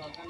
จะ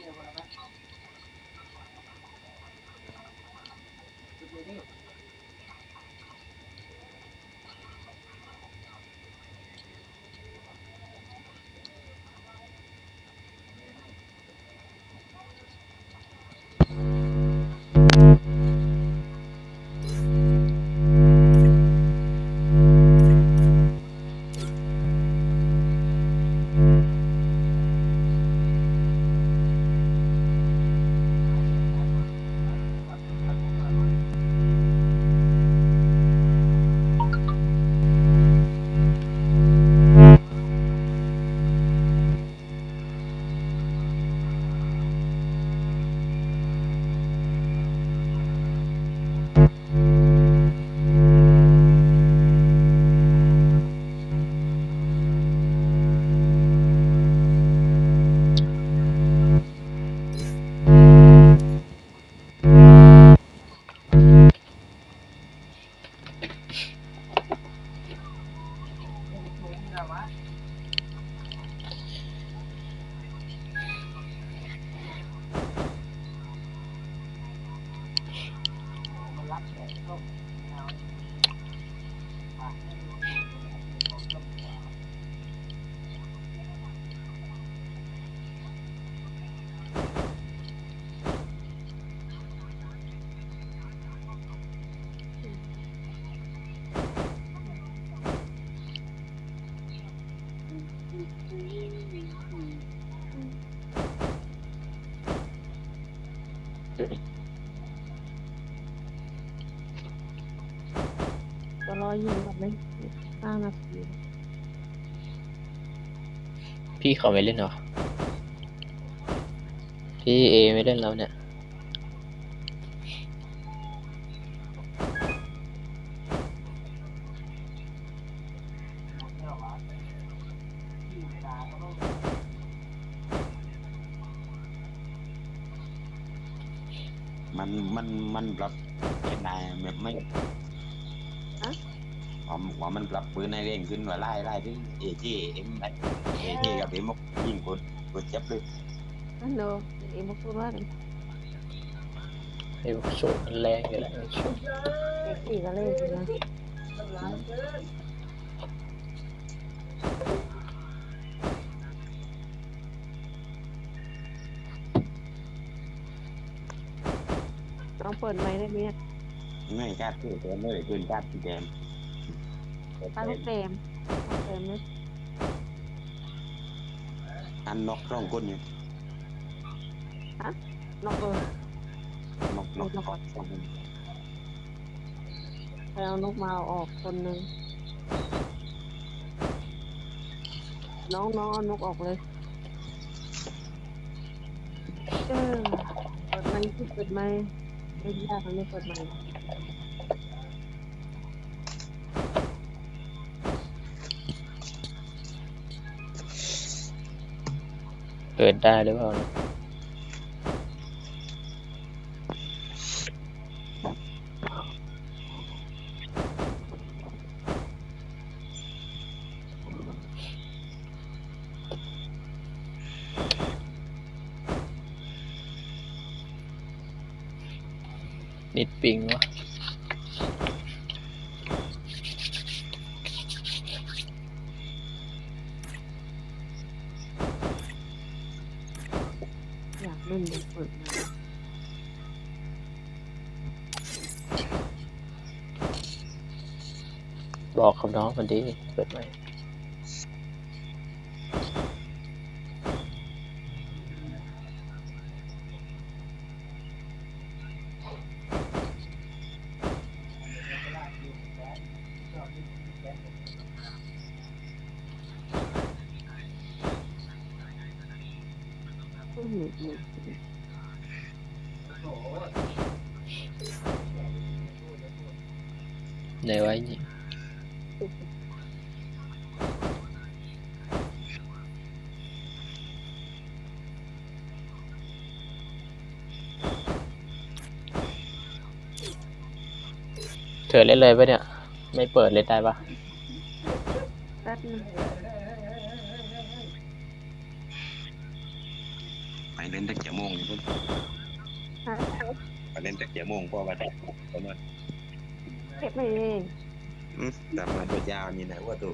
อยิงแบบไม่ห้านาทีพี่เขาไม่เล่นเหรอ พี่เอไม่เล่นแล้วเนี่ยมันมันมันปรับเป็นนายแบบไม่ ผมว่ามันปรับปืนในเร่งขึ้นว่าไล่ไล่ถึงเอเจเอ็มไอเอเจกับเอ็มยิงคนกดจับเลยนั่นเนอะเอ็มพูดว่ากันไอ้พวกโชว์มันแรงอยู่แล้วโชว์เอ็กซี่ก็เล่นนะต้องเปิดไมค์ได้ไหมเนี่ยไม่กล้าพูดแต่ไม่ได้ปืนกล้าที่แด งตาลูกเต็มลูกเต็มเลยอันนกร่องก้นอยู่นอกเบอร์นกนกนกสองคนไปเอานกมาเอาออกคนหนึ่งน้องน้องเอานกออกเลยเออเปิดไมค์ที่เปิดไมค์ไม่ยากมันไม่เปิดไม เปิดได้หรือเปล่านะนิดปิงวะ บอกคำน้ เธอเล่นเลยปะเนี่ย ไม่เปิดเล่นได้ปะแป๊บนึงอไปเล่นตั้งกี่โมงนี่พุ่นหาไปเล่นตั้งกี่โมงพอมาได้ประมาณเก็บไปเองอืม แต่มาตัวยาวนี่นะว่าตัว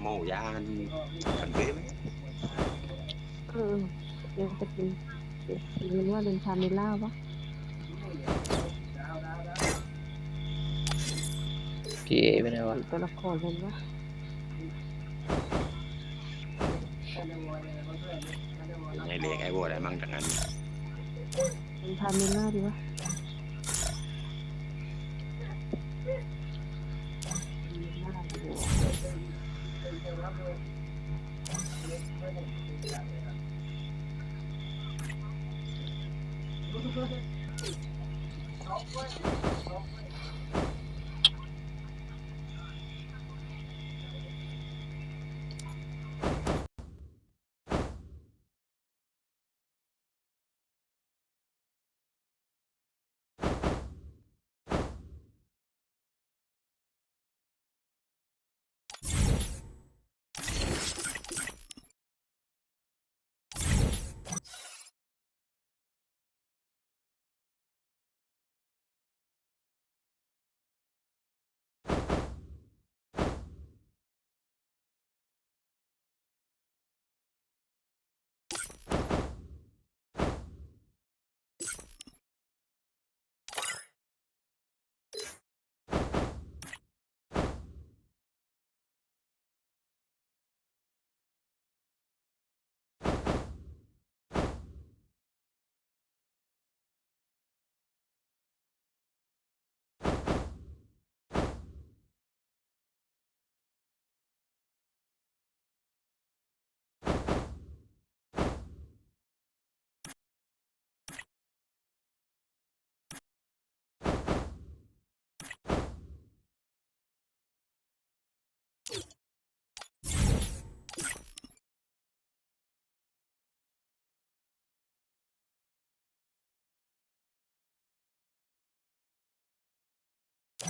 โมยานกันเป๊ะไหมเออเดี๋ยวจะกินเดี๋ยวกินว่าเป็นชาเมล่าวะพี่เอไปไหนวะหรือตัวละครกันวะไอ้เลี้ยงไอ้บัวอะไรมั่งจากนั้นเป็นชาเมล่าดีวะ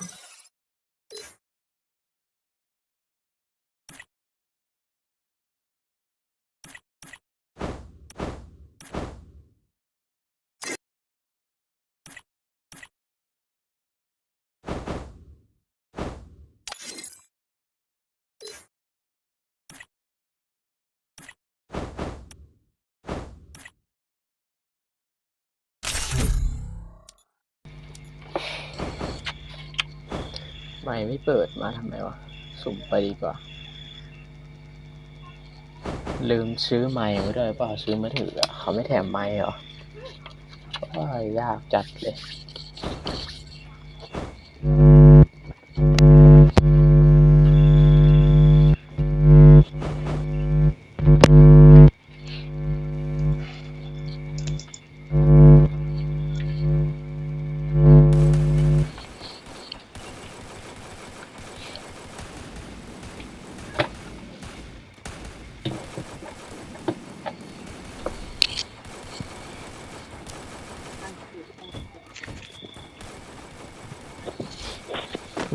you ไม่ไม่เปิดมาทำไมวะ สุ่มไปดีกว่า ลืมซื้อไม้ไว้ด้วยเปล่าซื้อมาถืออะเขาไม่แถมไม้เหรอว่ายากจัดเลย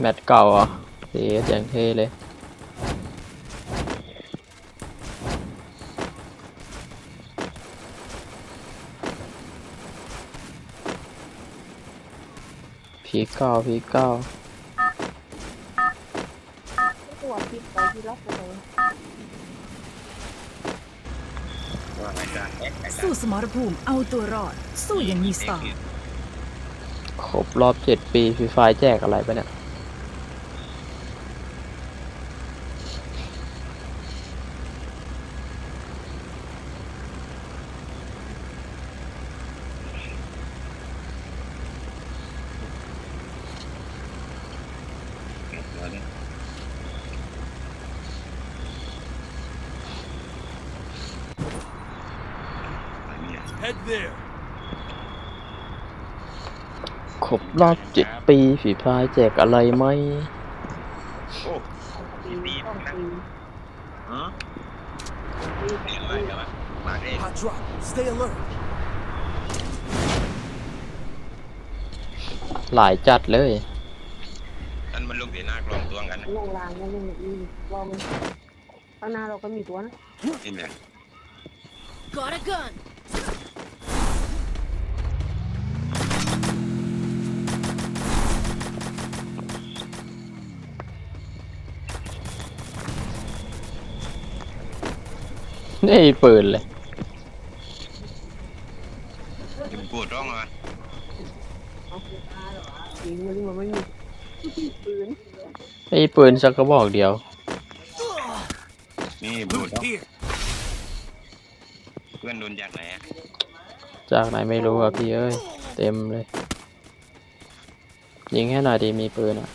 แมตช์เก่าเหรอะเสียอย่างเท่เลยพีคเก้าพีคเก้าตัวพิษไปที่ล็อกไปเลยว่าไงจ้าแอ๊กไอ้จ้าสู้สมรภูมิเอาตัวรอด สู้อย่างมีสไตล์ครบรอบเจ็ดปีฟรีไฟแจกอะไรปะเนี่ย Head there. ครบรอบเจ็ดปีฝีพายแจกอะไรไหมโอ้ปีต้องปีฮะปีเรียกอะไรกันวะมาเอง Hot drop. Stay alert. หลายจัดเลย นั่นมันลูกเสียหน้ากลองตัวกันนะลงรางนั่นเองอีรอมันข้างหน้าเราก็มีตัวนะเห็นไหม Got a gun. นี่ปืนเลยจะปวดร้องเลยยิงมันมันไม่มีปืนไอ้ปืนสักกระบอกเดียว นี่ปวด Loot ร้อง here. เพื่อนโดนจากไหนอะจากไหนไม่รู้อะพี่เอ้ย เต็มเลย ยิงให้หน่อยดีมีปืนอะ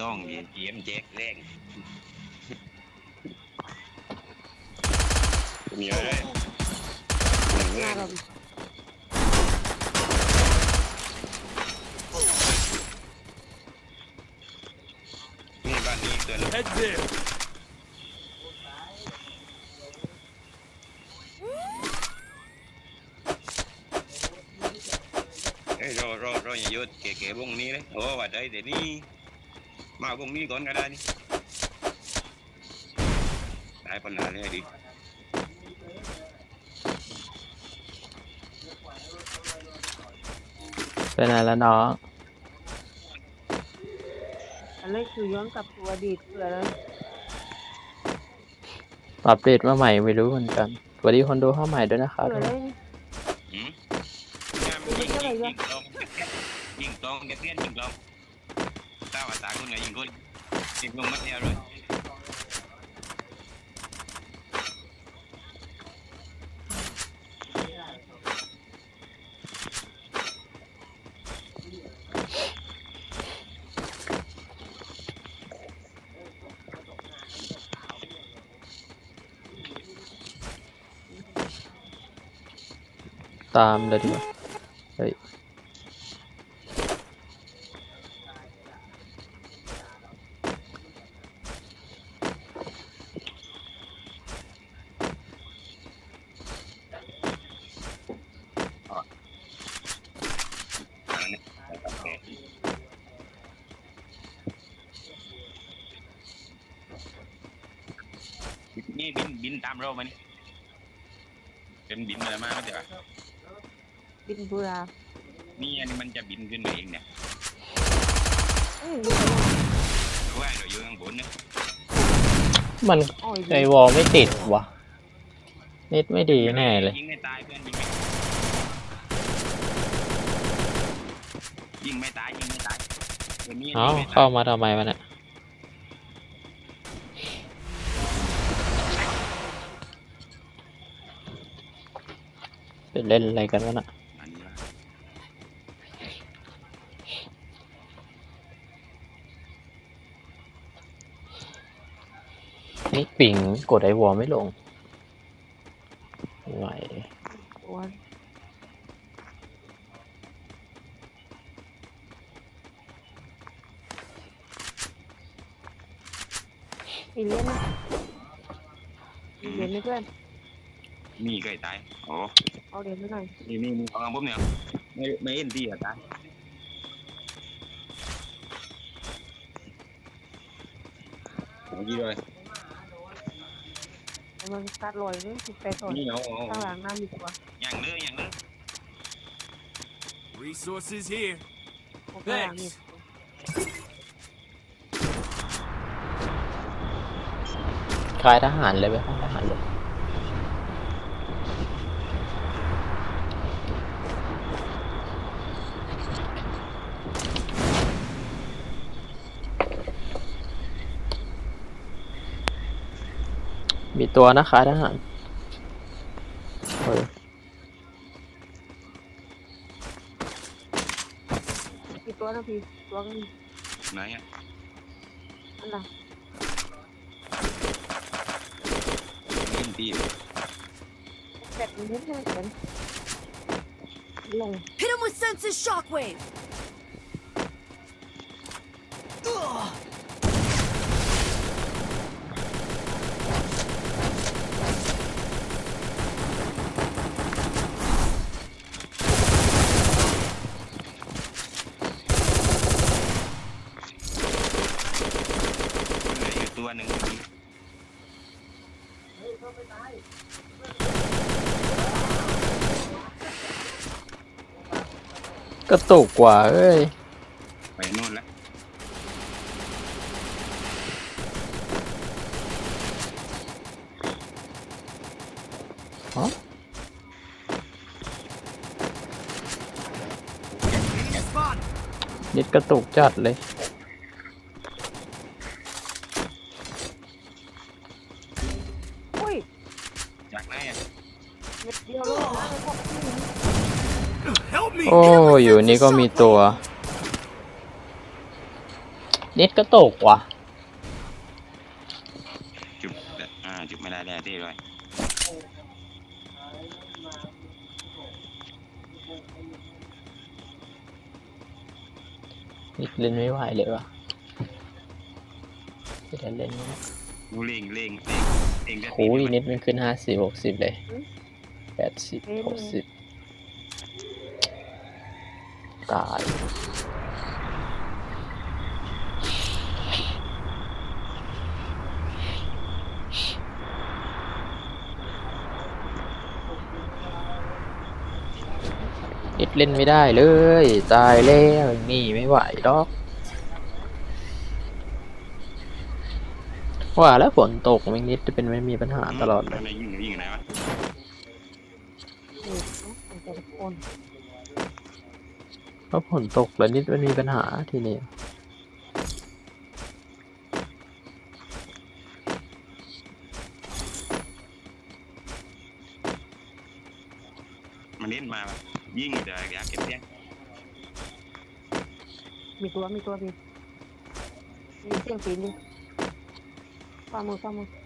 ต้องเยียนเจียมแจกแรงมีอะไรหนึ่งหเลน้ายเรานี่บ้านนี้เกิน Head there. เฮ้ยรอรอรออย่าหยุดเก๋ๆวงนี้เลยโอ้ว่าได้เดี๋ยวนี้ มาวงนี้ก่อนก็ได้นี่ได้ปัญหาเลยดิไปไหนแล้วน้องอันนี้คือย้อนกลับตัวอดีตเพื่อแล้วอัปเดตมาใหม่ไม่รู้เหมือนกันสวัสดีคนดูเข้าใหม่ด้วยนะครับเพื่อเลยหืมงานยิงยิงยิงตรงยิงตรงเดี๋ยวเตี้ยนยิงตรง ถ้าว่าตาคนไหนยิงคนยิ บินบินตามเราไหมนี่เป็นบินมาแล้วมาไม่ใช่ปะบินเบื่อนี่อันนี้มันจะบินขึ้นมาเองเนี่ยเอ้ยเพราะว่าเราอยู่ข้างบนเนี่ยมันอ้อยไอวอลไม่ติดวะเน็ตไม่ดีแน่เลย ยิงไม่ตายเพื่อนยิงไม่ยิงไม่ตายยิงไม่ตายตัวนี้เอ้ายิงไม่ตาย เข้ามาทำไมวะเนี่ย เป็นเล่นอะไรกันวะน่ะอันนี้วะนี่ปิงกดไอวอลไม่ลง ไปต่อนี่เอาเอาข้างหลังหน้ามีตัวอย่างเลยอย่างเลย Resources here. ข้างหลังมีตัวคลายทหารเลยไปห้องทหารเลย มีตัวนะคลายทหารเออ มีตัว นะพี่ตัวนึงไหนอะอันน่ะเอ็นดีแปดนิดนึงเหมือนลง Hit him with senses shockwave. หนึ่ง กระตุกกว่าเอ้ยไปโน่นแล้วนิดกระตุกจัดเลย โอ้อยู่นี่ก็มีตัวนิดกระตุกว่ะ จุบอ่าจุบไม่ได้แล้วที่เลยนิดเล่นไม่ไหวเลยวะจะได้เล่นไหมเนี่ยกูเล่งเล่งเล่งเล่งโอ้ยนิดมันขึ้นห้าสิบหกสิบเลยแปดสิบหกสิบ ตายนิดเล่นไม่ได้เลย ตายแล้วนี่ไม่ไหวดอก ว่าแล้วฝนตกไม่นิดจะเป็นไม่มีปัญหาตลอดเลย ยิงยิงไหนวะนี่มันจะตะโกน เพราะฝนตกแล้วนิดมันมีปัญหาทีนี้มันเล่นมาแบบยิงเดี๋ยวอยากเก็บเสียงมีตัวมีตัวมีมีเสียงปีนดิฝ่ามือฝ่ามืออื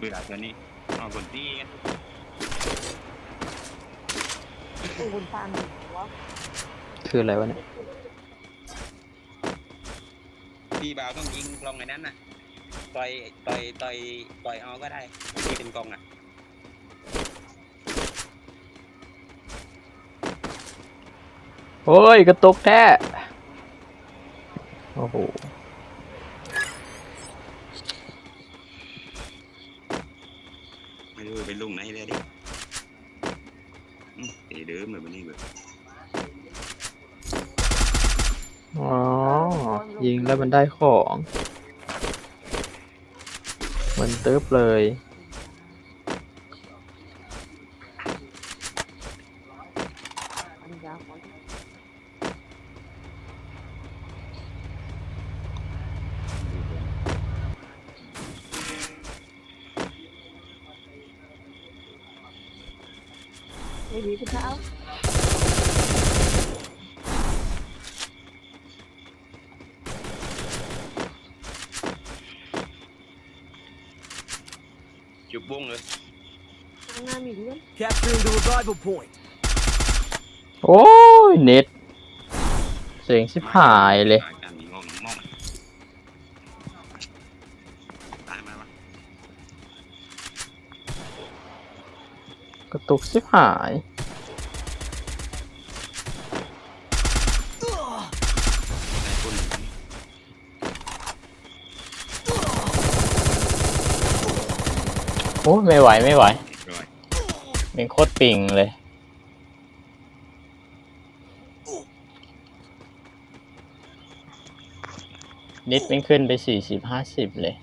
ไม่ลงกับปืนหลักตัวนี้เอาคนตีกันอุ้ยบนฟ้ามีหัวคืออะไรวะเนี่ยพี่บ่าวต้องยิงกลองในนั้นน่ะต่อยต่อยต่อยต่อยเอาก็ได้ที่เป็นกองอะโอ้ยกระตุกแท้โอ้โห ไม่รู้เป็น ลุงไหนเลยดิตีเดิมเหมือนวันนี้แบบอ๋อ ยิงแล้วมันได้ของ มันเติบเลย อันยาวกว่าไม่ดีพี่เท้า จุบวงเลย ข้างหน้ามีเรื่อง Capturing the revival point. โอ้ยเน็ตเสียงชิบหายเลย การมีงงมองตายมาวะกระตุกชิบหายได้คนโอ้ยไม่ไหวไม่ไหวร้อย เป็นโคตรปิงเลย นิดมันขึ้นไปสี่สิบห้าสิบเลย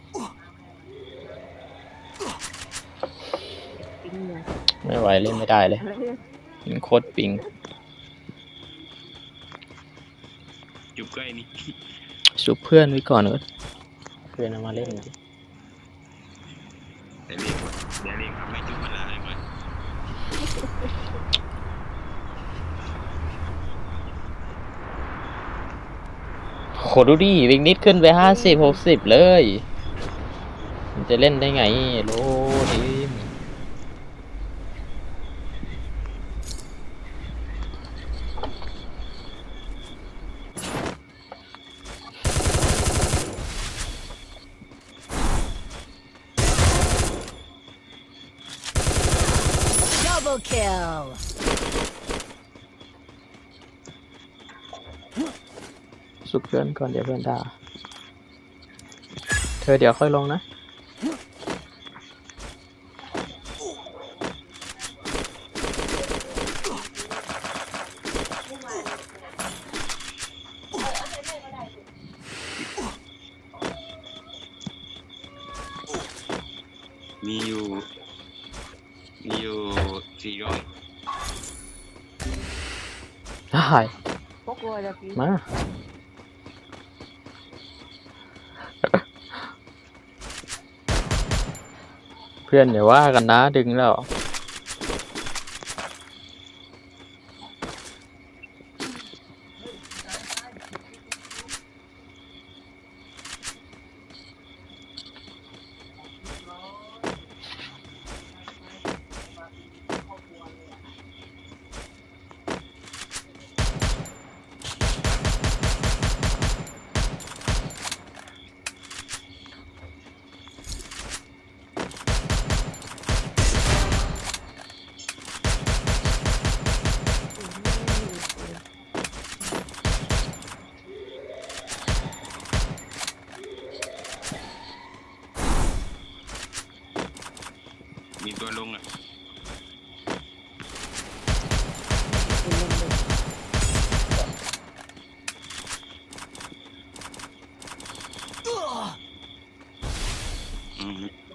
จริงเนี่ยไม่ไหวเล่นไม่ได้เลยอะไรเนี่ยเป็นโคตรปิงจุบใกล้นี่ชุบเพื่อนไว้ก่อนเนอะเพื่อนเอามาเล่นดิ แต่เรียกว่าเดี๋ยวเรียกทำให้จุบมันละอะไรมา โหดูดิวิงนิดขึ้นไปห้าสิบหกสิบเลย มันจะเล่นได้ไงโลดิ สุกเพื่อนก่อนเดี๋ยวเพื่อนด่าเธอเดี๋ยวค่อยลงนะ มีอยู่ มีอยู่สี่ร้อยได้ พวกกลัวจะกินมา เพื่อนอย่าว่ากันนะดึงแล้ว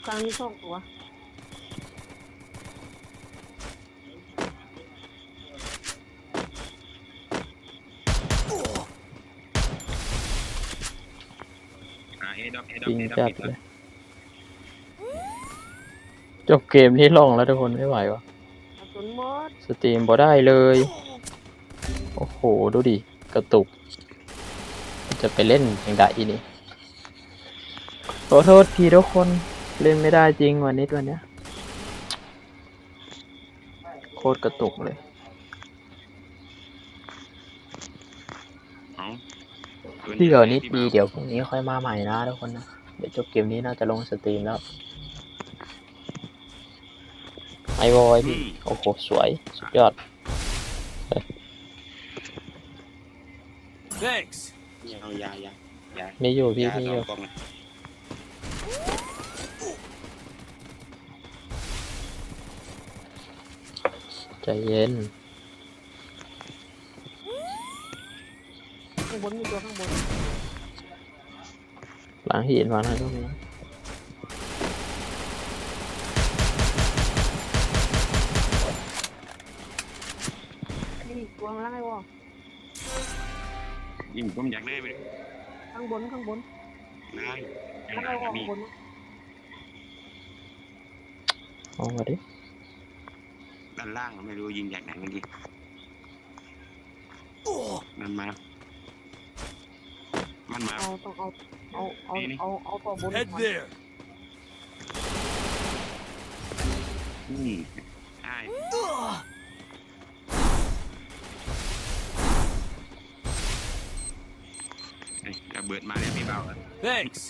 มครั้งนี้สองตัวอ่าเอดอกเอดอกจริงเอดอกจัดเอดเลอกยจบเกมนี้ลงแล้วทุกคนไม่ไหววะกระสุนหมดสตรีมบ่ได้เลย โอ้โห ดูดิ กระตุก จะไปเล่นอย่างใดนี่ขอโทษทีทุกคน เล่นไม่ได้จริงวันนี้วันเนี้ยโคตรกระตุกเลย เอาตัวเดี๋ยวนิดที่ดีมาเดี๋ยวพรุ่งนี้ค่อยมาใหม่นะทุกคนนะ เดี๋ยวจบเกมนี้น่าจะลงสตรีมแล้ว ไอวอยพี่ โอ้โห สวย สุดยอด Thanks. เอายายายามีอยู่พี่ยามีสอองยู่ กล่องนะ ใจเย็น ข้างบนมีตัวข้างบนหลังหินมานะตรงนี้นี่ตัวข้างล่างไอ้วอยิงผมอยากได้ไปเลยข้างบนข้างบนได้ยังข้างไงไอ้วอมีข้างบนนะเอามาดิ ด้านล่างไม่รู้ยิงจากไหนเมื่อกี้มันมา มันมาเอาต้องเอาเอาเอานี่นี่เอาเอาตัวบน Head ก่อน there. อืมใช่เอ้ยระเบิดมาแล้วพี่เบาอะ Thanks.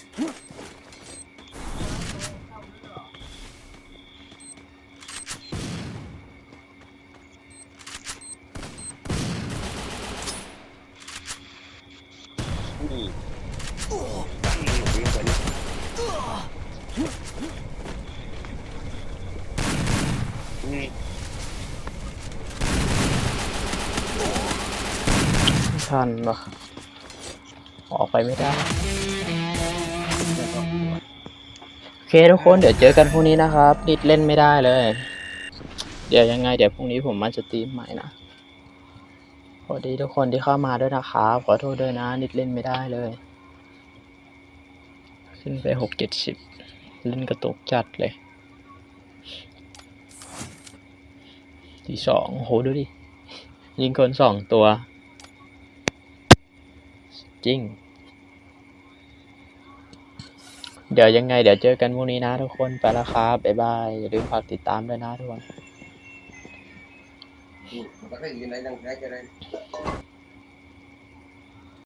ทันปะออกไปไม่ได้ โอเคทุกคนเดี๋ยวเจอกันพรุ่งนี้นะครับดิดเล่นไม่ได้เลย เดี๋ยวยังไงเดี๋ยวพรุ่งนี้ผมมาสตรีมใหม่นะสวัสดีทุกคนที่เข้ามาด้วยนะครับขอโทษด้วยนะดิดเล่นไม่ได้เลย ขึ้นไปหกเจ็ดสิบเล่นกระตุกจัดเลย ที่สองโหดูดิ ยิงคนสองตัว จริง เดี๋ยวยังไง เดี๋ยวเจอกันพรุ่งนี้นะทุกคนไปแล้วครับบ๊ายบายอย่าลืมฝากติดตามด้วยนะทุกคน Bác thấy gì này đang thấy cái đây